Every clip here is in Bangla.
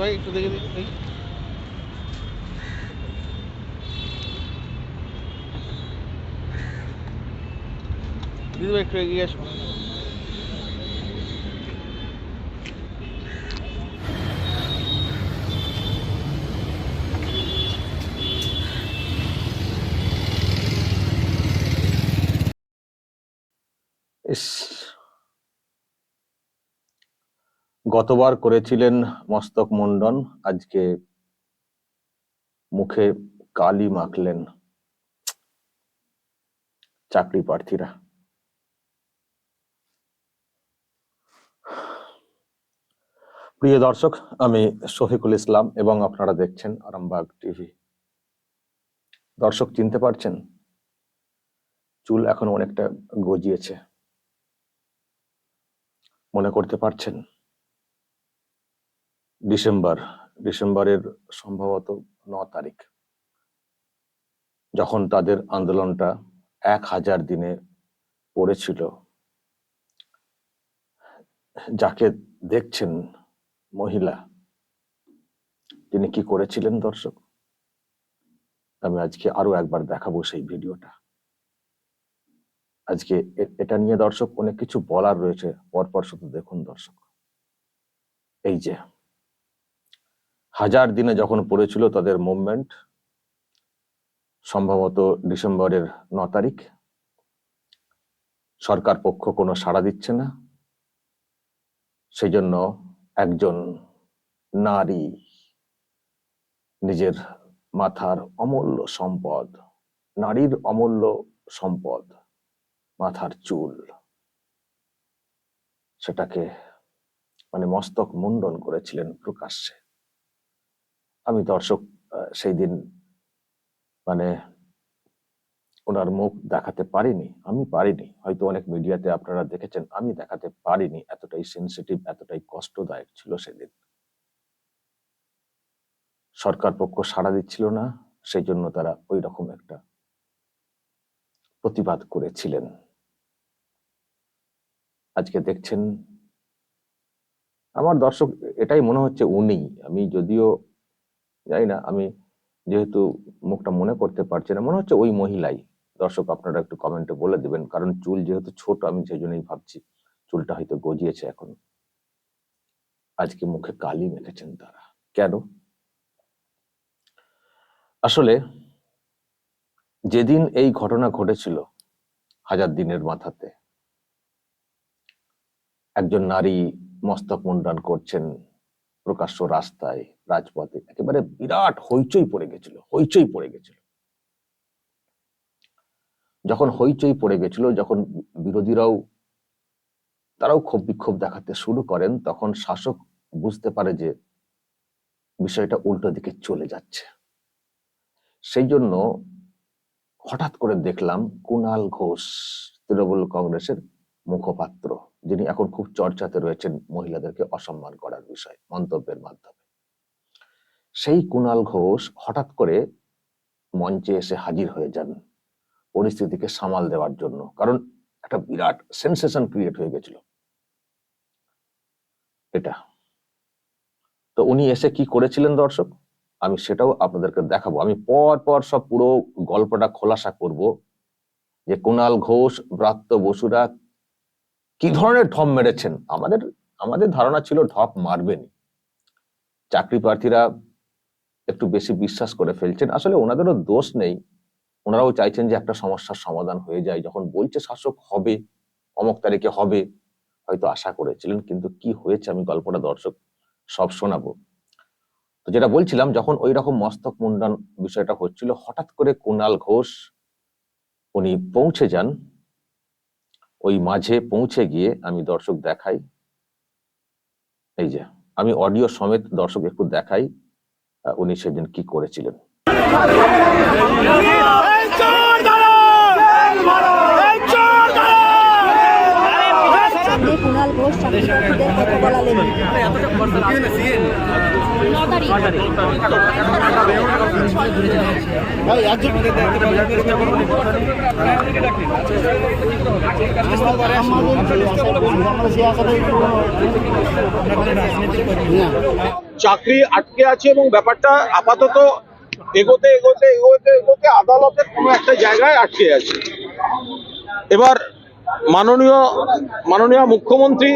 ভাই। দিদি ভাই একটু এগিয়ে আসো গতবার করেছিলেন মস্তক মুন্ডন, আজকে মুখে কালি মাখলেন চাকরি প্রার্থীরা। প্রিয় দর্শক, আমি শফিকুল ইসলাম এবং আপনারা দেখছেন আরামবাগ টিভি। দর্শক চিনতে পারছেন, চুল এখন অনেকটা গজিয়েছে। মনে করতে পারছেন? ডিসেম্বর, ডিসেম্বরের সম্ভবত ন তারিখ, যখন তাদের আন্দোলনটা এক হাজার দিনে পড়েছিল। যাকে দেখছেন মহিলা, তিনি কি করেছিলেন দর্শক? আমি আজকে আরও একবার দেখাবো সেই ভিডিওটা। আজকে এটা নিয়ে দর্শক অনেক কিছু বলার রয়েছে, পরপর শুধু দেখুন দর্শক। এই যে হাজার দিনে যখন পড়েছিল তাদের মুভমেন্ট সম্ভবত ডিসেম্বরের ন তারিখ, সরকার পক্ষ কোনো সাড়া দিচ্ছে না। সেই জন্য একজন নারী নিজের মাথার অমূল্য সম্পদ, নারীর অমূল্য সম্পদ, মাথার চুল, সেটাকে মানে মস্তক মুন্ডন করেছিলেন প্রকাশ্যে। আমি দর্শক সেই দিন মানে ওনার মুখ দেখাতে পারিনি, আমি পারিনি। হয়তো অনেক মিডিয়াতে আপনারা দেখেছেন, আমি দেখাতে পারিনি, এতটাই সেন্সিটিভ এতটাই কষ্টদায়ক ছিল সেদিন। সরকার পক্ষ সাড়া দিচ্ছিল না, সেই জন্য তারা ওই রকম একটা প্রতিবাদ করেছিলেন। আজকে দেখছেন, আমার দর্শক, এটাই মনে হচ্ছে উনি, আমি যদিও জানি না, আমি যেহেতু মুখটা মনে করতে পারছি না, মনে হচ্ছে ওই মহিলাই। দর্শক, আপনারা একটু কমেন্টে বলে দিবেন, কারণ চুল যেহেতু ছোট, আমি সেই জন্যই ভাবছি চুলটা হয়তো গজিয়েছে এখন। আজকে মুখে কালি মেখেছেন তারা। কেন? আসলে যেদিন এই ঘটনা ঘটেছিল হাজার দিনের মাথাতে, একজন নারী মস্তক মুন্ডন করছেন প্রকাশ্য রাস্তায় রাজপথে। একেবারে বিরাট হইচই পড়ে গেছিল, হইচই পড়ে গেছিল। যখন হইচই পড়ে গেছিল, যখন বিরোধীরাও তারাও ক্ষোভ বিক্ষোভ দেখাতে শুরু করেন, তখন শাসক বুঝতে পারে যে বিষয়টা উল্টো দিকে চলে যাচ্ছে। সেই জন্য হঠাৎ করে দেখলাম কুণাল ঘোষ, তৃণমূল কংগ্রেসের মুখপাত্র, যিনি এখন খুব চর্চাতে রয়েছেন মহিলাদেরকে অসম্মান করার বিষয়, মন্তব্যের মাধ্যমে। সেই কুণাল ঘোষ হঠাৎ করে মঞ্চে এসে হাজির হয়ে যান পরিস্থিতিকে সামাল দেওয়ার জন্য। কারণ একটা বিরাট সেন্সেশন ক্রিয়েট হয়ে গেছিল। এটা। তো উনি এসে কি করেছিলেন দর্শক? আমি সেটাও আপনাদেরকে দেখাবো। আমি পর পর সব পুরো গল্পটা খোলাসা করব যে কুণাল ঘোষ, ব্রাত্য বসুরা কি ধরনের ঢপ মেরেছেন? আমাদের আমাদের ধারণা ছিল ঢপ মারবেনি চাকরি প্রার্থীরা একটু বেশি বিশ্বাস করে ফেলছেন। আসলে ওনাদেরও দোষ নেই। ওনারাও চাইছেন যে একটা সমস্যার সমাধান হয়ে যায়। যখন বলছে শাসক হবে, অমক তারিখে হবে, হয়তো আশা করেছিলেন, কিন্তু কি হয়েছে আমি গল্পটা দর্শক সব শোনাবো। তো যেটা বলছিলাম, যখন ওই রকম মস্তক মুন্ডন বিষয়টা হচ্ছিল, হঠাৎ করে কুণাল ঘোষ উনি পৌঁছে যান। ওই মাঝে পৌঁছে গিয়ে আমি দর্শক দেখাই। এই যে, আমি অডিও সমেত দর্শক একটু দেখাই। উনি সেদিন কি করেছিলেন? ন তারিখ চাকরি আটকে আছে এবং ব্যাপারটা আপাতত এগোতে এগোতে এগোতে এগোতে আদালতের কোনো একটা জায়গায় আটকে আছে। এবার মাননীয় মাননীয় মুখ্যমন্ত্রী,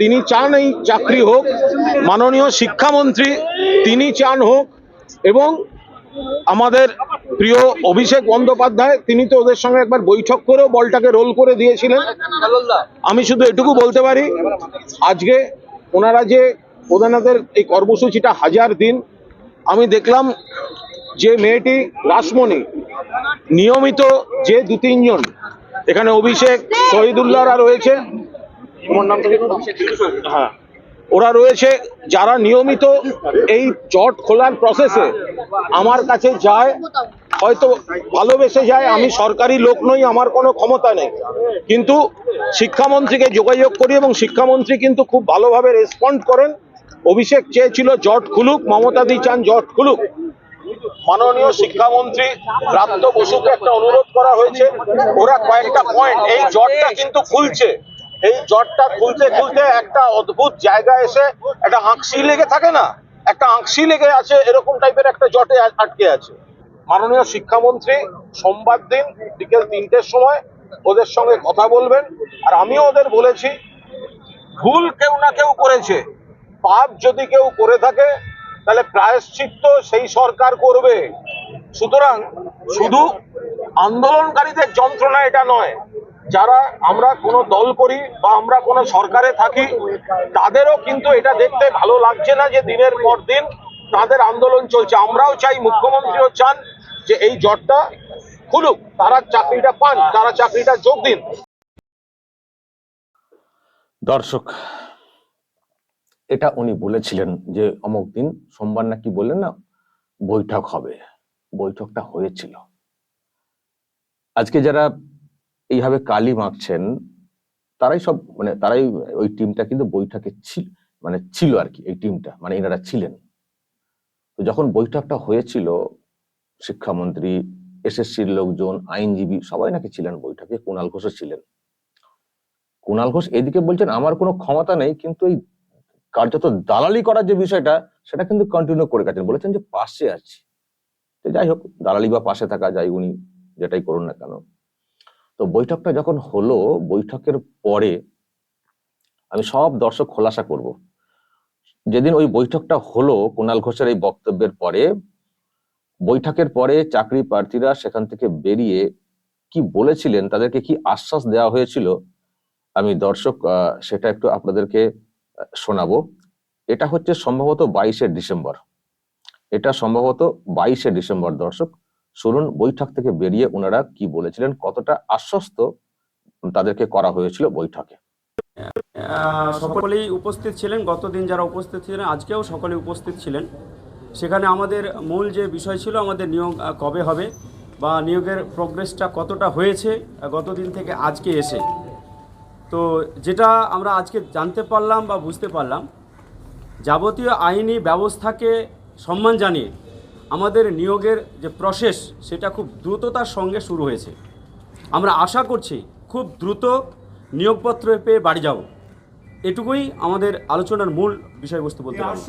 তিনি চান এই চাকরি হোক। মাননীয় শিক্ষামন্ত্রী, তিনি চান হোক। এবং আমাদের প্রিয় অভিষেক বন্দ্যোপাধ্যায়, তিনি তো ওদের সঙ্গে একবার বৈঠক করেও বলটাকে রোল করে দিয়েছিলেন। আমি শুধু এটুকু বলতে পারি, আজকে ওনারা যে প্রধানদের এই কর্মসূচিটা হাজার দিন। আমি দেখলাম যে মেয়েটি রাসমণি নিয়মিত যে দু তিনজন এখানে অভিষেক শহীদুল্লাহরা রয়েছে? হ্যাঁ। ওরা রয়েছে যারা নিয়মিত এই চট খোলার প্রসেসে আমার কাছে যায় হয়তো ভালোবেসে যায় আমি সরকারি লোক নই আমার কোনো ক্ষমতা নেই। কিন্তু শিক্ষামন্ত্রীকে যোগাযোগ করি এবং শিক্ষামন্ত্রী কিন্তু খুব ভালোভাবে রেসপন্ড করেন। অভিষেক চেয়েছিল জট খুলুক, মমতাদি চান জট খুলুক। মাননীয় শিক্ষামন্ত্রী প্রাপ্ত বসুকে একটা অনুরোধ করা হয়েছে, ওরা কয়েকটা পয়েন্ট এই জটটা কিন্তু খুলছে। এই জটটা খুলতে খুলতে একটা অদ্ভুত জায়গায় এসে একটা আঁকশি লেগে থাকে না? একটা আঁকশি লেগে আছে, এরকম টাইপের একটা জটে আটকে আছে। মাননীয় শিক্ষামন্ত্রী, সোমবার দিন বিকেল তিনটের সময় ওদের সঙ্গে কথা বলবেন। আর আমিও ওদের বলেছি, ভুল কেউ না কেউ করেছে। পাপ যদি কেউ করে থাকে, তাহলে প্রায়শ্চিত্ত সেই সরকার করবে। সুতরাং শুধু আন্দোলনকারীদের যন্ত্রণা এটা নয়। যারা আমরা কোনো দল করি বা আমরা কোনো সরকারে থাকি, তাদেরও কিন্তু এটা দেখতে ভালো লাগছে না যে দিনের পর দিন তাদের আন্দোলন চলছে। আমরাও চাই মুখ্যমন্ত্রীও চান যে এই জটটা খুলুক, তারা চাকরিটা পান, তারা চাকরিটা যোগ দিন। দর্শক এটা উনি বলেছিলেন যে, অমুক দিন সোমবার নাকি বললেন না, বৈঠক হবে। বৈঠকটা হয়েছিল। আজকে যারা এইভাবে কালি মাখছেন, তারাই সব মানে তারাই ওই টিমটা কিন্তু বৈঠকে ছিল মানে ছিল আর কি, এই টিমটা মানে এনারা ছিলেন। তো যখন বৈঠকটা হয়েছিল, শিক্ষামন্ত্রী, এসএসসির লোকজন, আইনজীবী সবাই নাকি ছিলেন বৈঠকে, কুণাল ঘোষও ছিলেন। কুণাল ঘোষ এদিকে বলছেন, আমার কোনো ক্ষমতা নেই, কিন্তু এই কার্যত দালালি করার যে বিষয়টা, সেটা কিন্তু কন্টিনিউ করে গেছেন। বলেছেন যে পাশে আছি। তো যাই হোক, দালালি বা পাশে থাকা যায় উনি যেটাই করুন না কেন। তো বৈঠকটা যখন হলো, বৈঠকের পরে আমি সব দর্শক খোলাসা করব। যেদিন ওই বৈঠকটা হলো কুণাল ঘোষের এই বক্তব্যের পরে, বৈঠকের পরে চাকরি প্রার্থীরা সেখান থেকে বেরিয়ে কি বলেছিলেন, তাদেরকে কি আশ্বাস দেওয়া হয়েছিল, আমি দর্শক সেটা একটু আপনাদেরকে শোনাবো, এটা হচ্ছে সম্ভবত বাইশে ডিসেম্বর। এটা সম্ভবত বাইশে ডিসেম্বর, দর্শক। শুনুন বৈঠক থেকে বেরিয়ে ওনারা কি বলেছিলেন, কতটা আশ্বস্ত তাদেরকে করা হয়েছিল বৈঠকে। সকলেই উপস্থিত ছিলেন, গতদিন যারা উপস্থিত ছিলেন, আজকেও সকলে উপস্থিত ছিলেন। সেখানে আমাদের মূল যে বিষয় ছিল, আমাদের নিয়োগ কবে হবে বা নিয়োগের প্রোগ্রেসটা কতটা হয়েছে গতদিন থেকে আজকে এসে। তো যেটা আমরা আজকে জানতে পারলাম বা বুঝতে পারলাম যাবতীয় আইনি ব্যবস্থাকে সম্মান জানিয়ে আমাদের নিয়োগের যে প্রসেস সেটা খুব দ্রুততার সঙ্গে শুরু হয়েছে। আমরা আশা করছি খুব দ্রুত নিয়োগপত্র পেয়ে বাড়ি যাব। এটুকুই আমাদের আলোচনার মূল বিষয়বস্তু বলতে পারি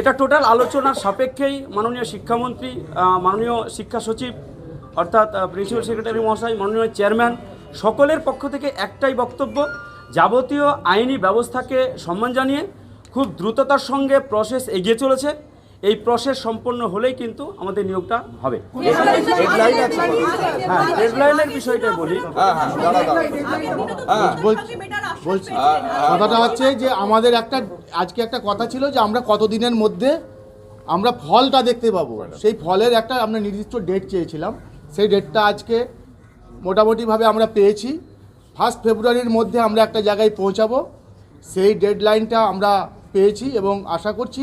এটা টোটাল আলোচনার সাপেক্ষেই মাননীয় শিক্ষামন্ত্রী মাননীয় শিক্ষা সচিব অর্থাৎ প্রিন্সিপাল সেক্রেটারি মহাশয় মাননীয় চেয়ারম্যান সকলের পক্ষ থেকে একটাই বক্তব্য যাবতীয় আইনি ব্যবস্থাকে সম্মান জানিয়ে খুব দ্রুততার সঙ্গে প্রসেস এগিয়ে চলেছে। এই প্রসেস সম্পন্ন হলেই কিন্তু আমাদের নিয়োগটা হবে। হ্যাঁ ডেডলাইনের বিষয়টা বলি। বলছি কথাটা হচ্ছে যে আমাদের একটা আজকে একটা কথা ছিল যে আমরা কতদিনের মধ্যে আমরা ফলটা দেখতে পাবো। সেই ফলের একটা আমরা নির্দিষ্ট ডেট চেয়েছিলাম। সেই ডেটটা আজকে মোটামুটিভাবে আমরা পেয়েছি। ফার্স্ট ফেব্রুয়ারির মধ্যে আমরা একটা জায়গায় পৌঁছাবো। সেই ডেডলাইনটা আমরা পেয়েছি এবং আশা করছি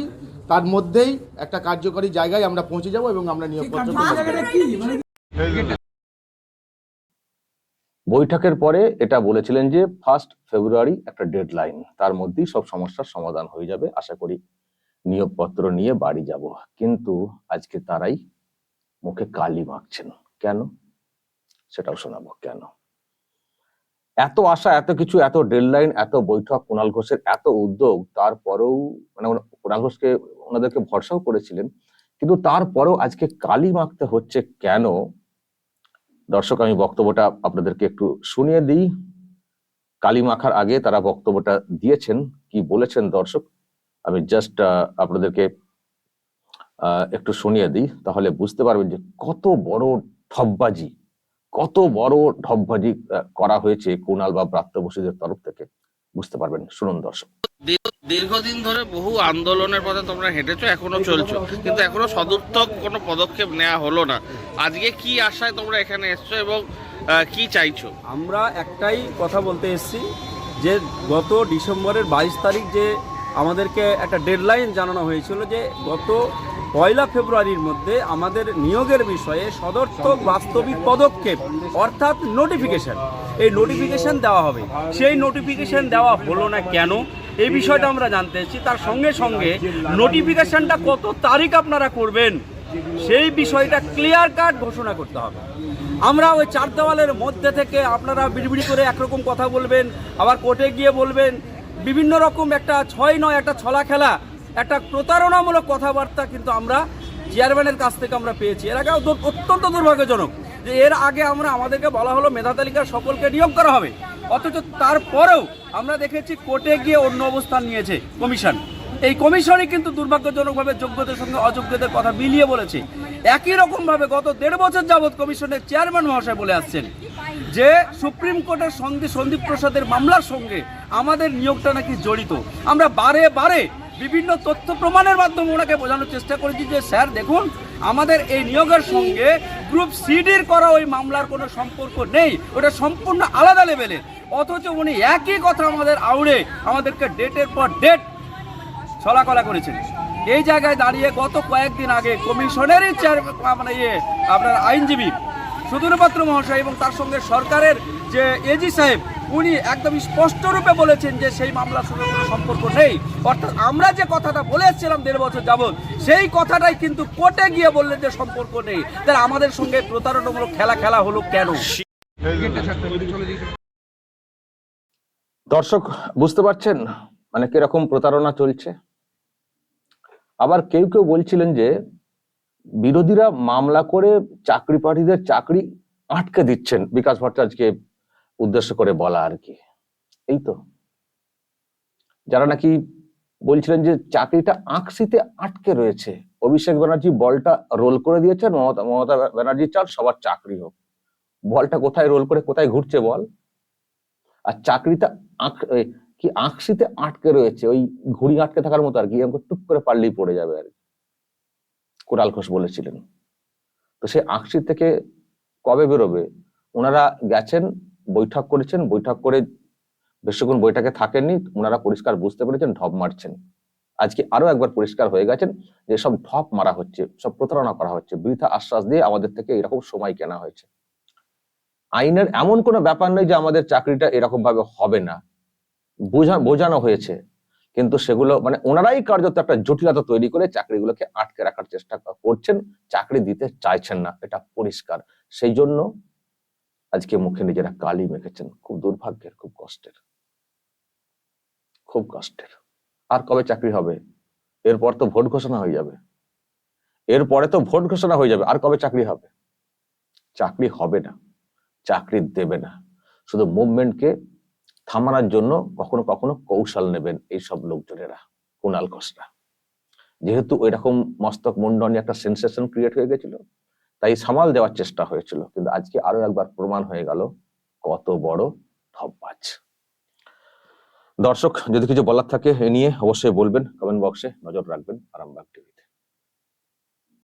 তার মধ্যেই একটা কার্যকরী জায়গায় আমরা পৌঁছে যাব এবং আমরা নিয়োগপত্র পেয়ে বৈঠকের পরে এটা বলেছিলেন যে ফার্স্ট ফেব্রুয়ারি একটা ডেডলাইন তার মধ্যেই সব সমস্যার সমাধান হয়ে যাবে। আশা করি নিয়োগপত্র নিয়ে বাড়ি যাব। কিন্তু আজকে তারাই মুখে কালি মাখছেন। কেন? সেটাও শোনাবো, কেন? এত আশা, এত কিছু, এত ডেডলাইন এত বৈঠক কুণাল ঘোষের এত উদ্যোগ, তারপরেও মানে কুণাল ঘোষকে ওনাদেরকে ভরসাও করেছিলেন, কিন্তু তারপরেও আজকে কালি মাখতে হচ্ছে কেন? দর্শক, আমি বক্তব্যটা আপনাদেরকে একটু শুনিয়ে দিই। কালি মাখার আগে তারা বক্তব্যটা দিয়েছেন, কি বলেছেন দর্শক? আমি জাস্ট আপনাদেরকে একটু শুনিয়ে দিই, তাহলে বুঝতে পারবেন যে কত বড় ঠপবাজি কত বড় ঠপবাজি আহ, করা হয়েছে কুণাল বা ব্রাত্য বসুদের তরফ থেকে? বুঝতে পারবেন। শুনুন দর্শক। দীর্ঘদিন ধরে বহু আন্দোলনের পথে তোমরা হেঁটেছো এখনও চলছো। কিন্তু এখনও সদর্থক কোনো পদক্ষেপ নেওয়া হলো না। আজকে কি আশায় তোমরা এখানে এসছো এবং কি চাইছো? আমরা একটাই কথা বলতে এসেছি যে গত ডিসেম্বরের বাইশ তারিখ যে আমাদেরকে একটা ডেডলাইন জানানো হয়েছিল যে গত পয়লা ফেব্রুয়ারির মধ্যে আমাদের নিয়োগের বিষয়ে সদর্থক বাস্তবিক পদক্ষেপ, অর্থাৎ নোটিফিকেশন এই নোটিফিকেশন দেওয়া হবে। সেই নোটিফিকেশন দেওয়া হলো না কেন? এই বিষয়টা আমরা জানতে এসেছি। তার সঙ্গে সঙ্গে নোটিফিকেশনটা কত তারিখ আপনারা করবেন? সেই বিষয়টা ক্লিয়ার কাট ঘোষণা করতে হবে। আমরা ওই চার দেওয়ালের মধ্যে থেকে আপনারা বিড়বিড়ি করে একরকম কথা বলবেন, আবার কোর্টে গিয়ে বলবেন, বিভিন্ন রকম একটা ছয় নয়, একটা ছলা খেলা একটা প্রতারণামূলক কথাবার্তা কিন্তু আমরা চেয়ারম্যানের কাছ থেকে আমরা পেয়েছি। এর আগে অত্যন্ত দুর্ভাগ্যজনক যে এর আগে আমরা আমাদেরকে বলা হলো মেধা তালিকার সকলকে নিয়োগ করা হবে। অথচ তারপরেও আমরা দেখেছি কোর্টে গিয়ে অন্য অবস্থান নিয়েছে কমিশন। এই কমিশনই কিন্তু দুর্ভাগ্যজনকভাবে যোগ্যদের সঙ্গে অযোগ্যদের কথা মিলিয়ে বলেছে। একই রকমভাবে গত দেড় বছর যাবৎ কমিশনের চেয়ারম্যান মহাশয় বলে আসছেন যে সুপ্রিম কোর্টের সন্ধি সন্দীপ প্রসাদের মামলার সঙ্গে আমাদের নিয়োগটা নাকি জড়িত। আমরা বারে বারে বিভিন্ন তথ্য প্রমাণের মাধ্যমে ওনাকে বোঝানোর চেষ্টা করেছি যে, স্যার, দেখুন, আমাদের এই নিয়োগের সঙ্গে গ্রুপ সিডির করা ওই মামলার কোনো সম্পর্ক নেই। ওটা সম্পূর্ণ আলাদা লেভেলের অথচ উনি একই কথা আমাদের আউড়ে, আমাদেরকে ডেটের পর ডেট ছলাকলা করেছেন। এই জায়গায় দাঁড়িয়ে গত কয়েকদিন আগে কমিশনেরই চেয়ার মানে ইয়ে আপনার আইনজীবী সুধীর পাত্র মহাশয় এবং তার সঙ্গে সরকারের যে এজি সাহেব উনি একদম স্পষ্টরূপে বলেছেন যে সেই মামলার সঙ্গে কোনো সম্পর্ক নেই। অর্থাৎ আমরা যে কথাটা বলে এসেছিলাম দেড় বছর যাবৎ, সেই কথাটাই কিন্তু কোর্টে গিয়ে বললেন যে সম্পর্ক নেই। তাহলে আমাদের সঙ্গে প্রতারণামূলক খেলা খেলা হলো কেন? দর্শক, বুঝতে পারছেন মানে কীরকম প্রতারণা চলছে? আবার কেউ কেউ বলছিলেন যে বিরোধীরা মামলা করে চাকরি প্রার্থীদের চাকরি আটকে দিচ্ছেন বিকাশ ভট্টাচার্যকে উদ্দেশ্য করে বলা আর কি। এই তো। যারা নাকি বলছিলেন যে চাকরিটা আঁকশিতে আটকে রয়েছে, অভিষেক ব্যানার্জি বলটা রোল করে দিয়েছেন, মমতা মমতা ব্যানার্জি চান সবার চাকরি হোক। বলটা কোথায় রোল করে, কোথায় ঘুরছে বল? আর চাকরিটা আঁক কি আঁকশিতে আটকে রয়েছে, ওই ঘুড়ি আটকে থাকার মতো আর কি, এরকম টুক করে পারলেই পড়ে যাবে আর কোরাল ঘোষ বলেছিলেন। তো সে আঁকশি থেকে কবে বেরোবে? ওনারা গেছেন বৈঠক করেছেন, বৈঠক করে বেশিক্ষণ বৈঠকে থাকেননি, ওনারা পরিষ্কার বুঝতে পেরেছেন, ঢপ মারছেন। আজকে আরও একবার পরিষ্কার হয়ে গেছেন যে সব ঢপ মারা হচ্ছে, সব প্রতারণা করা হচ্ছে, বৃথা আশ্বাস দিয়ে আমাদের থেকে এরকম সময় কেনা হয়েছে। আইনের এমন কোনো ব্যাপার নেই যে আমাদের চাকরিটা এরকম ভাবে হবে না। বোঝা, বোঝানো হয়েছে, কিন্তু সেগুলো মানে ওনারাই কার্যত একটা জটিলতা তৈরি করে চাকরিগুলোকে আটকে রাখার চেষ্টা করছেন, চাকরি দিতে চাইছেন না, এটা পরিষ্কার। সেই জন্য আজকে মুখে নিজেরা কালি মেখেছেন। খুব দুর্ভাগ্যের, খুব কষ্টের। খুব কষ্টের। আর কবে চাকরি হবে? এরপর তো ভোট ঘোষণা হয়ে যাবে। এরপরে তো ভোট ঘোষণা হয়ে যাবে। আর কবে চাকরি হবে? চাকরি হবে না। চাকরি দেবে না। শুধু মুভমেন্টকে থামানোর জন্য কখনো কখনো কৌশল নেবেন এইসব লোকজনেরা, কুণাল ঘোষরা যেহেতু এরকম মস্তক মুন্ডনী একটা সেন্সেশন ক্রিয়েট হয়ে গেছিল তাই সামাল দেওয়ার চেষ্টা হয়েছিল। কিন্তু আজকে আরও একবার প্রমাণ হয়ে গেল কত বড় ধব্বাজ। দর্শক, যদি কিছু বলার থাকে এ নিয়ে অবশ্যই বলবেন। কমেন্ট বক্সে নজর রাখবেন আরামবাগ টিভিতে